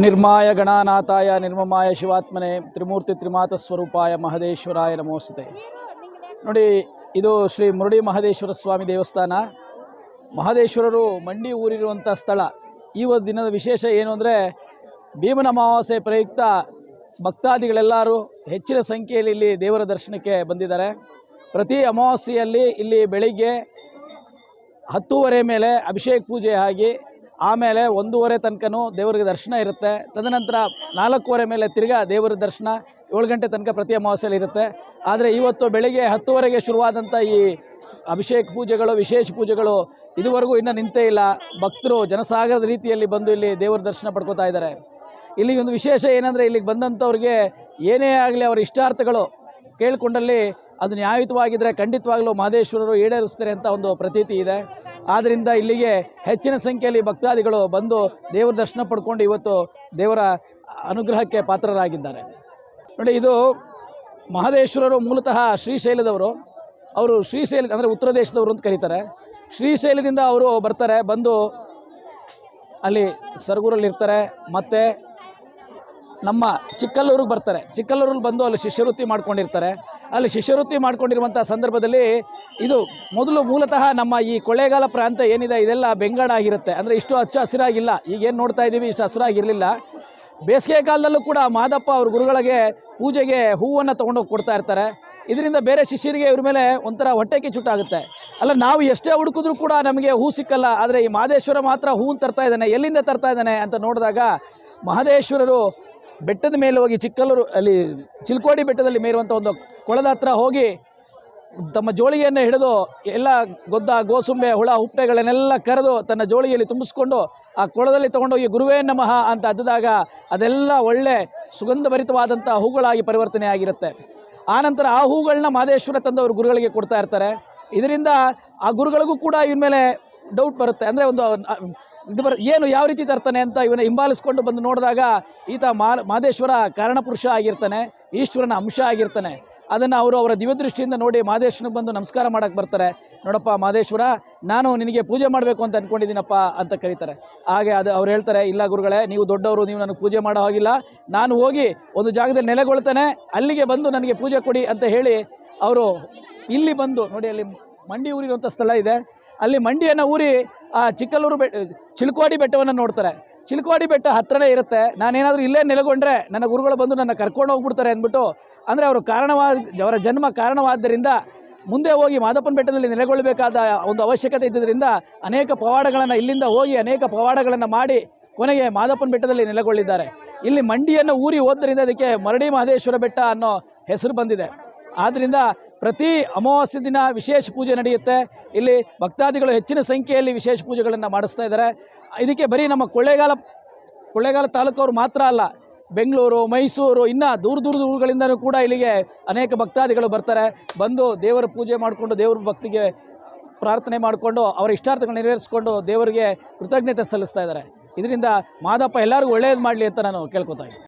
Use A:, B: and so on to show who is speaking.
A: ನಿರ್ಮಾಯ ಗಣಾನಾಥಾಯ, ನಿರ್ಮಮಾಯ ಶಿವಾತ್ಮನೆ, ತ್ರಿಮೂರ್ತಿ ತ್ರಿಮಾತ ಸ್ವರೂಪಾಯ ಮಹದೇಶ್ವರಾಯ ನಮೋಸ್ತುತೆ. ನೋಡಿ, ಇದು ಶ್ರೀ ಮುರುಡಿ ಮಹದೇಶ್ವರ ಸ್ವಾಮಿ ದೇವಸ್ಥಾನ. ಮಹದೇಶ್ವರರು ಮಂಡಿ ಊರಿರುವಂಥ ಸ್ಥಳ. ಈ ಒಂದು ದಿನದ ವಿಶೇಷ ಏನು ಅಂದರೆ, ಭೀಮನ ಅಮಾವಾಸ್ಯೆ ಪ್ರಯುಕ್ತ ಭಕ್ತಾದಿಗಳೆಲ್ಲರೂ ಹೆಚ್ಚಿನ ಸಂಖ್ಯೆಯಲ್ಲಿ ಇಲ್ಲಿ ದೇವರ ದರ್ಶನಕ್ಕೆ ಬಂದಿದ್ದಾರೆ. ಪ್ರತಿ ಅಮಾವಾಸ್ಯೆಯಲ್ಲಿ ಇಲ್ಲಿ ಬೆಳಿಗ್ಗೆ ಹತ್ತೂವರೆ ಮೇಲೆ ಅಭಿಷೇಕ ಪೂಜೆ ಆಗಿ ಆಮೇಲೆ ಒಂದೂವರೆ ತನಕನೂ ದೇವರಿಗೆ ದರ್ಶನ ಇರುತ್ತೆ. ತದನಂತರ ನಾಲ್ಕೂವರೆ ಮೇಲೆ ತಿರ್ಗಾ ದೇವರ ದರ್ಶನ ಏಳು ಗಂಟೆ ತನಕ ಪ್ರತಿ ಅಮಾವಾಸ್ಯೆಯಲ್ಲಿ ಇರುತ್ತೆ. ಆದರೆ ಇವತ್ತು ಬೆಳಿಗ್ಗೆ ಹತ್ತುವರೆಗೆ ಶುರುವಾದಂಥ ಈ ಅಭಿಷೇಕ ಪೂಜೆಗಳು, ವಿಶೇಷ ಪೂಜೆಗಳು ಇದುವರೆಗೂ ಇನ್ನೂ ನಿಂತೇ ಇಲ್ಲ. ಭಕ್ತರು ಜನಸಾಗರದ ರೀತಿಯಲ್ಲಿ ಬಂದು ಇಲ್ಲಿ ದೇವರ ದರ್ಶನ ಪಡ್ಕೋತಾ ಇದ್ದಾರೆ. ಇಲ್ಲಿ ಒಂದು ವಿಶೇಷ ಏನಂದರೆ ಇಲ್ಲಿಗೆ ಬಂದಂಥವ್ರಿಗೆ ಏನೇ ಆಗಲಿ ಅವರ ಇಷ್ಟಾರ್ಥಗಳು ಕೇಳಿಕೊಂಡಲ್ಲಿ ಅದು ನ್ಯಾಯಯುತವಾಗಿದ್ದರೆ ಖಂಡಿತವಾಗಲೂ ಮಹದೇಶ್ವರರು ಈಡೇರಿಸ್ತಾರೆ ಅಂತ ಒಂದು ಪ್ರತೀತಿ ಇದೆ. ಆದ್ದರಿಂದ ಇಲ್ಲಿಗೆ ಹೆಚ್ಚಿನ ಸಂಖ್ಯೆಯಲ್ಲಿ ಭಕ್ತಾದಿಗಳು ಬಂದು ದೇವರ ದರ್ಶನ ಪಡ್ಕೊಂಡು ಇವತ್ತು ದೇವರ ಅನುಗ್ರಹಕ್ಕೆ ಪಾತ್ರರಾಗಿದ್ದಾರೆ. ನೋಡಿ, ಇದು ಮಹದೇಶ್ವರರು ಮೂಲತಃ ಶ್ರೀಶೈಲದವರು. ಅವರು ಶ್ರೀಶೈಲ ಅಂದರೆ ಉತ್ತರ ದೇಶದವರು ಅಂತ ಕರೀತಾರೆ. ಶ್ರೀಶೈಲದಿಂದ ಅವರು ಬರ್ತಾರೆ, ಬಂದು ಅಲ್ಲಿ ಸರಗೂರಲ್ಲಿ ಇರ್ತಾರೆ. ಮತ್ತು ನಮ್ಮ ಚಿಕ್ಕಲ್ಲೂರಿಗೆ ಬರ್ತಾರೆ. ಚಿಕ್ಕಲ್ಲೂರಲ್ಲಿ ಬಂದು ಅಲ್ಲಿ ಶಿಷ್ಯವೃತ್ತಿ ಮಾಡ್ಕೊಂಡಿರ್ತಾರೆ. ಅಲ್ಲಿ ಶಿಷ್ಯವೃತ್ತಿ ಮಾಡಿಕೊಂಡಿರುವಂಥ ಸಂದರ್ಭದಲ್ಲಿ ಇದು ಮೊದಲು ಮೂಲತಃ ನಮ್ಮ ಈ ಕೊಳ್ಳೇಗಾಲ ಪ್ರಾಂತ ಏನಿದೆ, ಇದೆಲ್ಲ ಬೆಂಗಾಡಾಗಿರುತ್ತೆ ಅಂದರೆ ಇಷ್ಟು ಹಚ್ಚ ಹಸಿರಾಗಿಲ್ಲ. ಈಗೇನು ನೋಡ್ತಾ ಇದ್ದೀವಿ ಇಷ್ಟು ಹಸಿರಾಗಿರಲಿಲ್ಲ. ಬೇಸಿಗೆ ಕಾಲದಲ್ಲೂ ಕೂಡ ಮಾದಪ್ಪ ಅವ್ರ ಗುರುಗಳಿಗೆ ಪೂಜೆಗೆ ಹೂವನ್ನು ತೊಗೊಂಡೋಗಿ ಕೊಡ್ತಾ ಇರ್ತಾರೆ. ಇದರಿಂದ ಬೇರೆ ಶಿಷ್ಯರಿಗೆ ಇವ್ರ ಮೇಲೆ ಒಂಥರ ಹೊಟ್ಟೆ ಕಿಚ್ಚುಟ್ಟಾಗುತ್ತೆ ಅಲ್ಲ, ನಾವು ಎಷ್ಟೇ ಹುಡುಕಿದ್ರೂ ಕೂಡ ನಮಗೆ ಹೂ ಸಿಕ್ಕಲ್ಲ. ಆದರೆ ಈ ಮಹದೇಶ್ವರ ಮಾತ್ರ ಹೂವನ್ನು ತರ್ತಾ ಇದ್ದಾನೆ, ಎಲ್ಲಿಂದ ತರ್ತಾ ಇದ್ದಾನೆ ಅಂತ ನೋಡಿದಾಗ ಮಹದೇಶ್ವರರು ಬೆಟ್ಟದ ಮೇಲೆ ಹೋಗಿ ಚಿಕ್ಕಲ್ಲೂರು ಅಲ್ಲಿ ಚಿಲ್ಕೋಡಿ ಬೆಟ್ಟದಲ್ಲಿ ಮೇರುವಂಥ ಒಂದು ಕೊಳದ ಹತ್ರ ಹೋಗಿ ತಮ್ಮ ಜೋಳಿಗೆಯನ್ನು ಹಿಡಿದು ಎಲ್ಲ ಗೊದ್ದ, ಗೋಸುಂಬೆ, ಹುಳ, ಹುಪ್ಪೆಗಳನ್ನೆಲ್ಲ ಕರೆದು ತನ್ನ ಜೋಳಿಯಲ್ಲಿ ತುಂಬಿಸ್ಕೊಂಡು ಆ ಕೊಳದಲ್ಲಿ ತೊಗೊಂಡೋಗಿ, ಗುರುವೇ ನಮಃ ಅಂತ ಅದ್ದಾಗ ಅದೆಲ್ಲ ಒಳ್ಳೆ ಸುಗಂಧಭರಿತವಾದಂಥ ಹೂಗಳಾಗಿ ಪರಿವರ್ತನೆ ಆಗಿರುತ್ತೆ ಆನಂತರ ಆ ಹೂಗಳನ್ನ ಮಾದೇಶ್ವರ ತಂದವರು ಗುರುಗಳಿಗೆ ಕೊಡ್ತಾ ಇರ್ತಾರೆ. ಇದರಿಂದ ಆ ಗುರುಗಳಿಗೂ ಕೂಡ ಇವನ ಮೇಲೆ ಡೌಟ್ ಬರುತ್ತೆ. ಅಂದರೆ ಒಂದು ಇದು ಬರ, ಏನು ಯಾವ ರೀತಿ ತರ್ತಾನೆ ಅಂತ ಇವನ ಹಿಂಬಾಲಿಸ್ಕೊಂಡು ಬಂದು ನೋಡಿದಾಗ ಈತ ಮಾ, ಮಾದೇಶ್ವರ ಕಾರಣಪುರುಷ ಆಗಿರ್ತಾನೆ, ಈಶ್ವರನ ಅಂಶ ಆಗಿರ್ತಾನೆ. ಅದನ್ನು ಅವರು ಅವರ ದಿವ್ಯದೃಷ್ಟಿಯಿಂದ ನೋಡಿ ಮಾದೇಶ್ವರನಿಗೆ ಬಂದು ನಮಸ್ಕಾರ ಮಾಡೋಕ್ಕೆ ಬರ್ತಾರೆ. ನೋಡಪ್ಪ ಮಹದೇಶ್ವರ, ನಾನು ನಿನಗೆ ಪೂಜೆ ಮಾಡಬೇಕು ಅಂತ ಅಂದ್ಕೊಂಡಿದ್ದೀನಪ್ಪ ಅಂತ ಕರೀತಾರೆ. ಹಾಗೆ ಅದು ಅವ್ರು ಹೇಳ್ತಾರೆ, ಇಲ್ಲ ಗುರುಗಳೇ, ನೀವು ದೊಡ್ಡವರು, ನೀವು ನನಗೆ ಪೂಜೆ ಮಾಡೋ ಹಾಗಿಲ್ಲ. ನಾನು ಹೋಗಿ ಒಂದು ಜಾಗದಲ್ಲಿ ನೆಲೆಗೊಳ್ತಾನೆ, ಅಲ್ಲಿಗೆ ಬಂದು ನನಗೆ ಪೂಜೆ ಕೊಡಿ ಅಂತ ಹೇಳಿ ಅವರು ಇಲ್ಲಿ ಬಂದು, ನೋಡಿ ಅಲ್ಲಿ ಮಂಡಿ ಊರಿರುವಂಥ ಸ್ಥಳ ಇದೆ. ಅಲ್ಲಿ ಮಂಡಿಯನ್ನು ಊರಿ ಆ ಚಿಕ್ಕಲ್ಲೂರು ಬೆಟ್ಟ, ಚಿಲ್ಕೋಡಿ ಬೆಟ್ಟವನ್ನು ನೋಡ್ತಾರೆ. ಚಿಲ್ಕೋಡಿ ಬೆಟ್ಟ ಹತ್ತಿರನೇ ಇರುತ್ತೆ. ನಾನೇನಾದರೂ ಇಲ್ಲೇ ನೆಲೆಗೊಂಡ್ರೆ ನನ್ನ ಗುರುಗಳು ಬಂದು ನನ್ನ ಕರ್ಕೊಂಡು ಹೋಗ್ಬಿಡ್ತಾರೆ ಅಂದ್ಬಿಟ್ಟು ಅಂದರೆ ಅವರು ಕಾರಣವಾದ, ಅವರ ಜನ್ಮ ಕಾರಣವಾದ್ದರಿಂದ ಮುಂದೆ ಹೋಗಿ ಮಾದಪ್ಪನ ಬೆಟ್ಟದಲ್ಲಿ ನೆಲೆಗೊಳ್ಳಬೇಕಾದ ಒಂದು ಅವಶ್ಯಕತೆ ಇದ್ದಿದ್ದರಿಂದ ಅನೇಕ ಪವಾಡಗಳನ್ನು ಇಲ್ಲಿಂದ ಹೋಗಿ ಅನೇಕ ಪವಾಡಗಳನ್ನು ಮಾಡಿ ಕೊನೆಗೆ ಮಾದಪ್ಪನ ಬೆಟ್ಟದಲ್ಲಿ ನೆಲೆಗೊಳ್ಳಿದ್ದಾರೆ. ಇಲ್ಲಿ ಮಂಡಿಯನ್ನು ಊರಿ ಹೋದ್ದರಿಂದ ಅದಕ್ಕೆ ಮರಡಿ ಮಹದೇಶ್ವರ ಬೆಟ್ಟ ಅನ್ನೋ ಹೆಸರು ಬಂದಿದೆ. ಆದ್ದರಿಂದ ಪ್ರತಿ ಅಮಾವಾಸ್ಯೆ ದಿನ ವಿಶೇಷ ಪೂಜೆ ನಡೆಯುತ್ತೆ. ಇಲ್ಲಿ ಭಕ್ತಾದಿಗಳು ಹೆಚ್ಚಿನ ಸಂಖ್ಯೆಯಲ್ಲಿ ವಿಶೇಷ ಪೂಜೆಗಳನ್ನು ಮಾಡಿಸ್ತಾ ಇದ್ದಾರೆ. ಇದಕ್ಕೆ ಬರೀ ನಮ್ಮ ಕೊಳ್ಳೇಗಾಲ ಕೊಳ್ಳೇಗಾಲ ತಾಲೂಕವರು ಮಾತ್ರ ಅಲ್ಲ ಬೆಂಗಳೂರು, ಮೈಸೂರು, ಇನ್ನು ದೂರ ದೂರದ ಊರುಗಳಿಂದಲೂ ಕೂಡ ಇಲ್ಲಿಗೆ ಅನೇಕ ಭಕ್ತಾದಿಗಳು ಬರ್ತಾರೆ. ಬಂದು ದೇವರ ಪೂಜೆ ಮಾಡಿಕೊಂಡು ದೇವ್ರ ಭಕ್ತಿಗೆ ಪ್ರಾರ್ಥನೆ ಮಾಡಿಕೊಂಡು ಅವರ ಇಷ್ಟಾರ್ಥಗಳನ್ನ ನೆರವೇರಿಸ್ಕೊಂಡು ದೇವರಿಗೆ ಕೃತಜ್ಞತೆ ಸಲ್ಲಿಸ್ತಾ ಇದ್ದಾರೆ. ಇದರಿಂದ ಮಾದಪ್ಪ ಎಲ್ಲರಿಗೂ ಒಳ್ಳೆಯದು ಮಾಡಲಿ ಅಂತ ನಾನು ಕೇಳ್ಕೊತಾ ಇದ್ದೀನಿ.